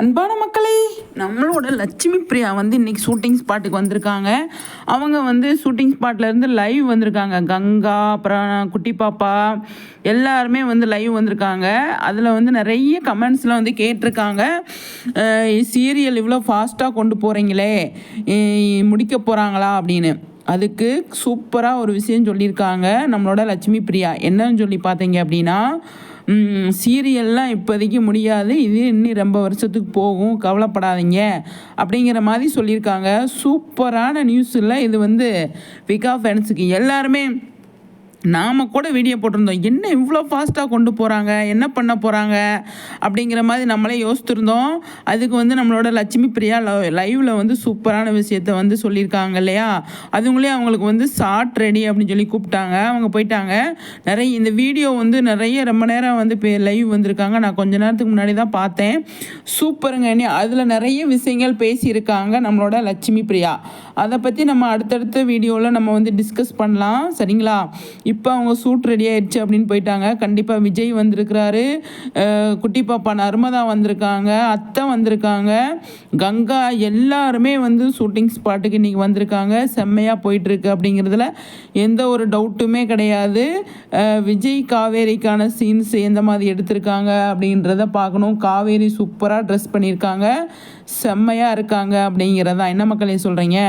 அன்பான மக்களே நம்மளோட லட்சுமி பிரியா வந்து இன்னைக்கு ஷூட்டிங் ஸ்பாட்டுக்கு வந்திருக்காங்க. அவங்க வந்து ஷூட்டிங் ஸ்பாட்லேருந்து லைவ் வந்திருக்காங்க. கங்கா அப்புறம் குட்டி பாப்பா எல்லாருமே வந்து லைவ் வந்திருக்காங்க. அதில் வந்து நிறைய கமெண்ட்ஸ்லாம் வந்து கேட்டிருக்காங்க. சீரியல் இவ்வளோ ஃபாஸ்ட்டாக கொண்டு போகிறீங்களே முடிக்க போகிறாங்களா அப்படின்னு. அதுக்கு சூப்பராக ஒரு விஷயம் சொல்லியிருக்காங்க நம்மளோட லட்சுமி பிரியா. என்னன்னு சொல்லி பார்த்தீங்க அப்படின்னா சீரியல்லாம் இப்போதைக்கு முடியாது. இது இன்னும் ரொம்ப வருஷத்துக்கு போகும். கவலைப்படாதீங்க. அப்படிங்கிற மாதிரி சொல்லியிருக்காங்க. சூப்பரான நியூஸில் இது வந்து விகா ஃபேன்ஸுக்கு எல்லாருமே நாம் கூட வீடியோ போட்டிருந்தோம். என்ன இவ்வளோ ஃபாஸ்ட்டாக கொண்டு போகிறாங்க என்ன பண்ண போகிறாங்க அப்படிங்கிற மாதிரி நம்மளே யோசித்திருந்தோம். அதுக்கு வந்து நம்மளோட லட்சுமி பிரியா லைவில் வந்து சூப்பரான விஷயத்த வந்து சொல்லியிருக்காங்க இல்லையா? அதுங்களே அவங்களுக்கு வந்து ஷார்ட் ரெடி அப்படின்னு சொல்லி கூப்பிட்டாங்க. அவங்க போயிட்டாங்க. நிறைய இந்த வீடியோ வந்து நிறைய ரொம்ப நேரம் வந்து இப்போ லைவ் வந்திருக்காங்க. நான் கொஞ்ச நேரத்துக்கு முன்னாடி தான் பார்த்தேன். சூப்பருங்க. அதில் நிறைய விஷயங்கள் பேசியிருக்காங்க நம்மளோட லட்சுமி பிரியா. அதை பற்றி நம்ம அடுத்தடுத்த வீடியோவில் நம்ம வந்து டிஸ்கஸ் பண்ணலாம். சரிங்களா? இப்போ அவங்க சூட் ரெடி ஆயிடுச்சு அப்படின்னு போயிட்டாங்க. கண்டிப்பாக விஜய் வந்திருக்கிறாரு. குட்டி பாப்பா நர்மதா வந்திருக்காங்க. அத்தை வந்திருக்காங்க. கங்கா எல்லாருமே வந்து ஷூட்டிங் ஸ்பாட்டுக்கு இன்றைக்கி வந்திருக்காங்க. செம்மையாக போயிட்டுருக்கு அப்படிங்கிறதுல எந்த ஒரு டவுட்டுமே கிடையாது. விஜய் காவேரிக்கான சீன்ஸ் எந்த மாதிரி எடுத்திருக்காங்க அப்படின்றத பார்க்கணும். காவேரி சூப்பராக ட்ரெஸ் பண்ணியிருக்காங்க. செம்மையாக இருக்காங்க அப்படிங்கிறதான் என்ன மக்களே சொல்கிறீங்க